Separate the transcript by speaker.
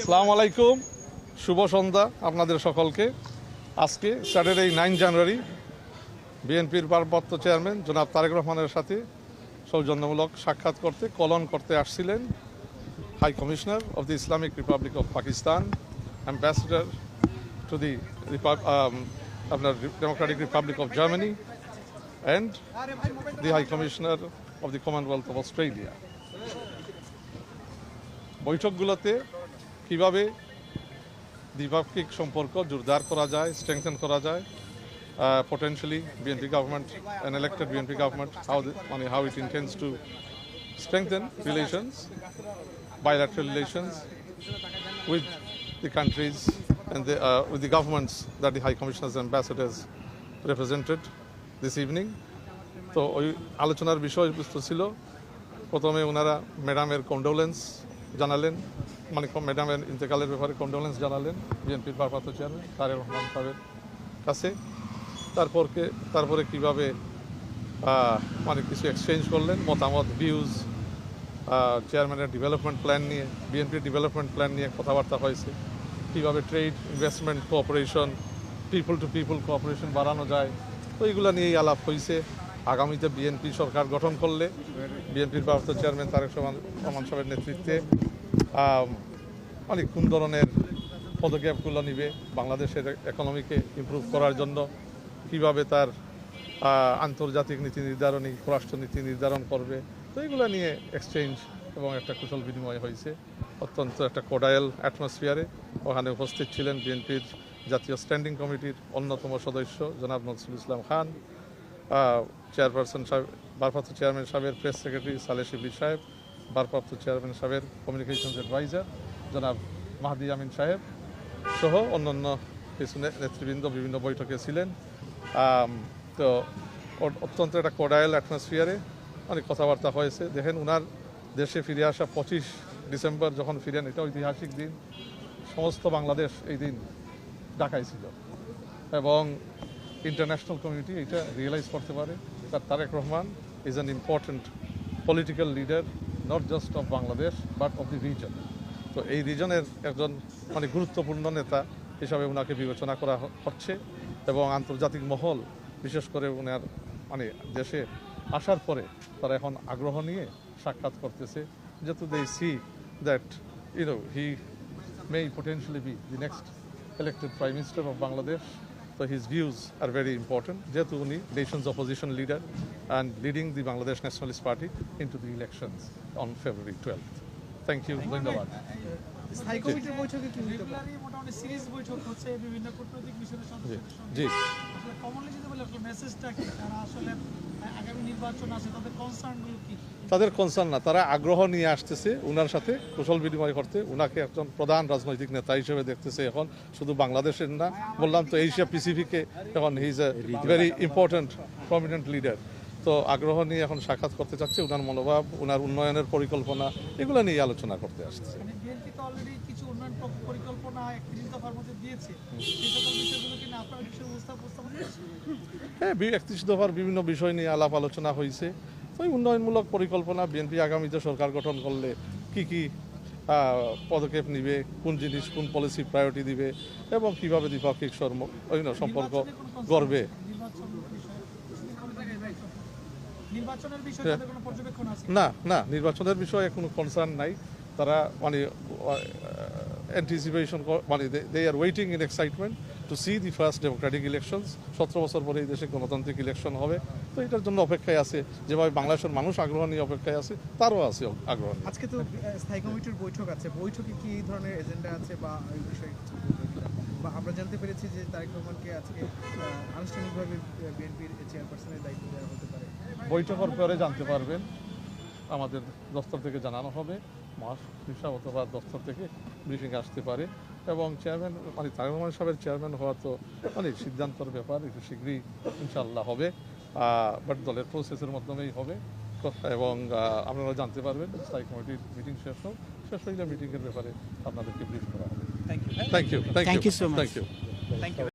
Speaker 1: সালাম আলাইকুম, শুভ সন্ধ্যা আপনাদের সকলকে। আজকে স্যাটারডে নাইন জানুয়ারি বিএনপির ভারপ্রাপ্ত চেয়ারম্যান জনাব তারেক রহমানের সাথে সৌজন্যমূলক সাক্ষাৎ করতে, কলন করতে আসছিলেন high commissioner of the Islamic Republic of Pakistan ambassador to the আপনার Democratic Republic of Germany and the high commissioner of the Commonwealth of Australia বৈঠকগুলোতে কীভাবে দ্বিপাক্ষিক সম্পর্ক জোরদার করা যায় স্ট্রেংথেন করা যায় potentially BNP government an elected BNP government how মানে how it intense to strengthen relations bilateral relations with the countries and with the governments that the high commissioners ambassadors represented this evening তো ওই আলোচনার বিষয়বস্তু ছিল। প্রথমে ওনারা ম্যাডামের condolence জানালেন। মানে ম্যাডামের ইন্তেকালের ব্যাপারে কন্ডোলেন্স জানালেন বিএনপির ভারপ্রাপ্ত চেয়ারম্যান তারেক রহমান সাহেবের কাছে। তারপরকে তারপরে কীভাবে মানে কিছু এক্সচেঞ্জ করলেন, মতামত ভিউজ চেয়ারম্যানের ডেভেলপমেন্ট প্ল্যান নিয়ে, বিএনপির ডেভেলপমেন্ট প্ল্যান নিয়ে কথাবার্তা হয়েছে। কীভাবে trade investment cooperation people to people cooperation বাড়ানো যায়, তো এইগুলো নিয়েই আলাপ হয়েছে। আগামীতে বিএনপি সরকার গঠন করলে বিএনপির ভারপ্রাপ্ত চেয়ারম্যান তারেক রহমান সাহেবের নেতৃত্বে মানে কোন ধরনের পদক্ষেপগুলো নিবে বাংলাদেশের ইকোনমিকে ইমপ্রুভ করার জন্য? কীভাবে তার আন্তর্জাতিক নীতি নির্ধারণী পররাষ্ট্রনীতি নির্ধারণ করবে? তো এগুলো নিয়ে এক্সচেঞ্জ এবং একটা কুশল বিনিময় হয়েছে। অত্যন্ত একটা কোডায়াল অ্যাটমসফিয়ারে ওখানে উপস্থিত ছিলেন বিএনপির জাতীয় স্ট্যান্ডিং কমিটির অন্যতম সদস্য, জনাব নজরুল ইসলাম খান। চেয়ারপারসন সাহেব ভারপ্রাপ্ত চেয়ারম্যান সাহেবের প্রেস সেক্রেটারি সালে সাহেব। ভারপ্রাপ্ত চেয়ারম্যান সাহেবের কমিউনিকেশনস অ্যাডভাইজার জনাব মাহাদি আমিন সাহেব সহ অন্যান্য কিছু নেতৃবৃন্দ বিভিন্ন বৈঠকে ছিলেন। তো অত্যন্ত একটা কোডায়াল অ্যাটমসফিয়ারে অনেক কথাবার্তা হয়েছে। দেখেন উনার দেশে ফিরে আসা পঁচিশ ডিসেম্বর যখন ফিরেন, এটা ঐতিহাসিক দিন। সমস্ত বাংলাদেশ এই দিন ঢাকায় ছিল। এবং ইন্টারন্যাশনাল কমিউনিটি এটা রিয়েলাইজ করতে পারে। তার Tarique Rahman is an important political leader not just of Bangladesh but of the reason তো এই রিজনের একজন মানে গুরুত্বপূর্ণ নেতা হিসাবে ওনাকে বিবেচনা করা হচ্ছে এবং আন্তর্জাতিক মহল, বিশেষ করে ওনার মানে দেশে আসার পরে তারা এখন আগ্রহ নিয়ে সাক্ষাৎ করতেছে যেহেতু they see that you know he may potentially be the next elected Prime Minister of Bangladesh. So his views are very important. যেহেতু উনি nation's opposition leader and leading the Bangladesh Nationalist Party into the elections on February 12th. Thank you. ধন্যবাদ
Speaker 2: স্থায়ী কমিটির বৈঠকে কি হতে পারে
Speaker 3: মোটামুটি সিরিজ বৈঠক হচ্ছে বিভিন্ন কূটনৈতিক মিশনের সদস্যদের সঙ্গে।
Speaker 1: জি।
Speaker 3: আসলে কমনলি যদি বলি আসলে মেসেজটা কি? তারা আসলে আগামী নির্বাচন আছে তাদের কনসার্নগুলো কি?
Speaker 1: তাদের কনসার্ন না তারা আগ্রহ নিয়ে আসতেছে উনার সাথে কুশল বিনিময় করতে। উনাকে একজন প্রধান রাজনৈতিক নেতা হিসেবে দেখতেছে এখন শুধু বাংলাদেশের না বললাম তো এশিয়া প্যাসিফিকে এখন he is a very important prominent leader তো আগ্রহ নিয়ে এখন সাক্ষাৎ করতে চাচ্ছে উনার মনোভাব উনার উন্নয়নের পরিকল্পনা এগুলো নিয়ে আলোচনা করতে আসছে।
Speaker 3: মানে
Speaker 1: হ্যাঁ একত্রিশ দফার বিভিন্ন বিষয় নিয়ে আলাপ আলোচনা হয়েছে এই উন্নয়নমূলক পরিকল্পনা বিএনপি আগামীতে সরকার গঠন করলে কি কি পদক্ষেপ নিবে কোন জিনিস কোন পলিসি প্রায়োরিটি দিবে এবং কীভাবে দ্বিপাক্ষিক ওই সম্পর্ক গড়বে
Speaker 3: আছে? নির্বাচন বিষয়ে নির্বাচনের বিষয়ে
Speaker 1: হ্যাঁ।
Speaker 3: তাদের কোনো পর্যবেক্ষণ আছে
Speaker 1: না না নির্বাচনের বিষয়ে কোনো কনসার্ন নাই। তারা মানে অ্যান্টিসিপেশন মানে they are waiting in excitement to see the first democratic elections সতেরো বছর পরে এই দেশে গণতান্ত্রিক ইলেকশন হবে। তো এটার জন্য অপেক্ষায় আছে। যেভাবে বাংলাদেশের মানুষ আগ্রহ নিয়ে অপেক্ষায় আছে তারও আছে আগ্রহ
Speaker 2: আজকে তো স্থায়ী কমিটির বৈঠক আছে। বৈঠকে কি এই ধরনের এজেন্ডা আছে বা এই বিষয়ে? বা আমরা জানতে পেরেছি যে তারেক রহমানকে আজকে আনুষ্ঠানিকভাবে বিএনপির চেয়ারপারসনের দায়িত্ব দেওয়া হতে পারে।
Speaker 1: বৈঠকের পরে জানতে পারবেন, আমাদের দফতর থেকে জানানো হবে, মাস হিসাব অথবা দফতর থেকে ব্রিফিং আসতে পারে। এবং চেয়ারম্যান মানে তারেক রহমান সাহেবের চেয়ারম্যান হওয়া তো মানে সিদ্ধান্তর ব্যাপার, একটু শীঘ্রই ইনশাল্লাহ হবে। বাট দলের প্রসেসের মাধ্যমেই হবে। এবং আপনারা জানতে পারবেন, স্থায়ী কমিটির মিটিং শেষ হোক, শেষ হইলে মিটিংয়ের ব্যাপারে আপনাদেরকে ব্রিফ করা হবে।
Speaker 2: Thank
Speaker 1: you. Thank you.
Speaker 2: Thank,
Speaker 1: you.
Speaker 2: you so much.
Speaker 1: Thank you.
Speaker 2: Thank you.